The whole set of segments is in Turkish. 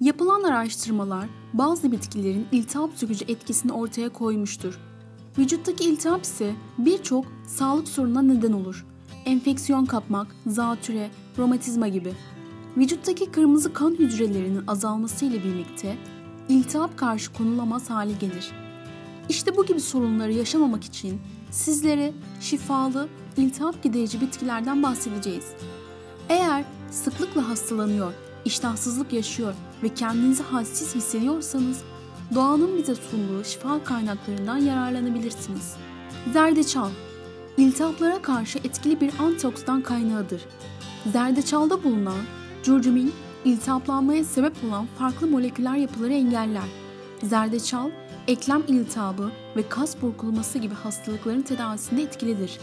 Yapılan araştırmalar bazı bitkilerin iltihap sökücü etkisini ortaya koymuştur. Vücuttaki iltihap ise birçok sağlık sorununa neden olur. Enfeksiyon kapmak, zatüre, romatizma gibi. Vücuttaki kırmızı kan hücrelerinin azalması ile birlikte iltihap karşı konulamaz hale gelir. İşte bu gibi sorunları yaşamamak için sizlere şifalı, iltihap giderici bitkilerden bahsedeceğiz. Eğer sıklıkla hastalanıyor, iştahsızlık yaşıyor ve kendinizi halsiz hissediyorsanız doğanın bize sunduğu şifa kaynaklarından yararlanabilirsiniz. Zerdeçal İltihaplara karşı etkili bir antioksidan kaynağıdır. Zerdeçalda bulunan curcumin, iltihaplanmaya sebep olan farklı moleküler yapıları engeller. Zerdeçal, eklem iltihabı ve kas burkulması gibi hastalıkların tedavisinde etkilidir.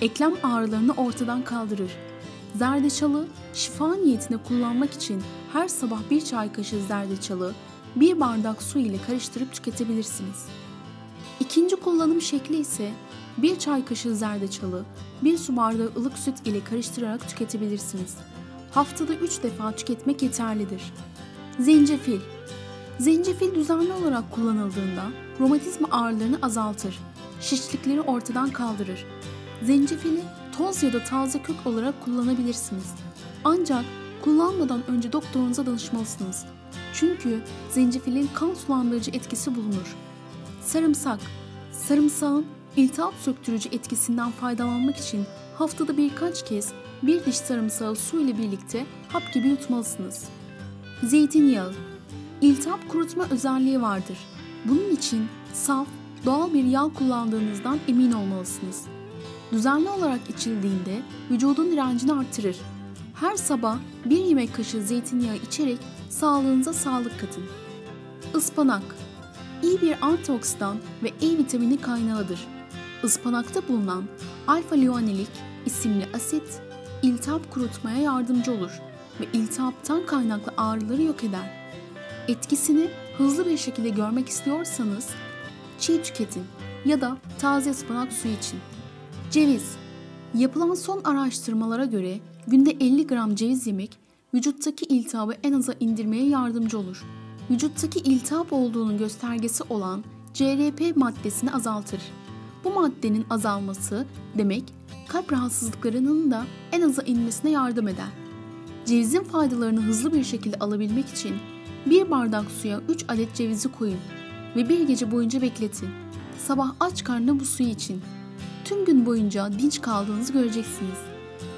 Eklem ağrılarını ortadan kaldırır. Zerdeçalı şifa niyetine kullanmak için her sabah bir çay kaşığı zerdeçalı bir bardak su ile karıştırıp tüketebilirsiniz. İkinci kullanım şekli ise bir çay kaşığı zerdeçalı, bir su bardağı ılık süt ile karıştırarak tüketebilirsiniz. Haftada 3 defa tüketmek yeterlidir. Zencefil Zencefil düzenli olarak kullanıldığında romatizma ağrılarını azaltır, şişlikleri ortadan kaldırır. Zencefili toz ya da taze kök olarak kullanabilirsiniz. Ancak kullanmadan önce doktorunuza danışmalısınız. Çünkü zencefilin kan sulandırıcı etkisi bulunur. Sarımsak Sarımsağın iltihap söktürücü etkisinden faydalanmak için haftada birkaç kez bir diş sarımsağı su ile birlikte hap gibi yutmalısınız. Zeytinyağı İltihap kurutma özelliği vardır. Bunun için saf, doğal bir yağ kullandığınızdan emin olmalısınız. Düzenli olarak içildiğinde vücudun direncini artırır. Her sabah bir yemek kaşığı zeytinyağı içerek sağlığınıza sağlık katın. Ispanak iyi bir antioksidan ve E vitamini kaynağıdır. Ispanakta bulunan alfa-lianolik isimli asit iltihap kurutmaya yardımcı olur ve iltihaptan kaynaklı ağrıları yok eder. Etkisini hızlı bir şekilde görmek istiyorsanız çiğ tüketin ya da taze ıspanak suyu için. Ceviz Yapılan son araştırmalara göre günde 50 gram ceviz yemek vücuttaki iltihabı en aza indirmeye yardımcı olur. Vücuttaki iltihap olduğunun göstergesi olan CRP maddesini azaltır. Bu maddenin azalması demek kalp rahatsızlıklarının da en aza inmesine yardım eder. Cevizin faydalarını hızlı bir şekilde alabilmek için bir bardak suya 3 adet cevizi koyun ve bir gece boyunca bekletin. Sabah aç karnına bu suyu için. Tüm gün boyunca dinç kaldığınızı göreceksiniz.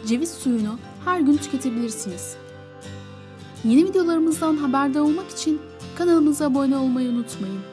Ceviz suyunu her gün tüketebilirsiniz. Yeni videolarımızdan haberdar olmak için kanalımıza abone olmayı unutmayın.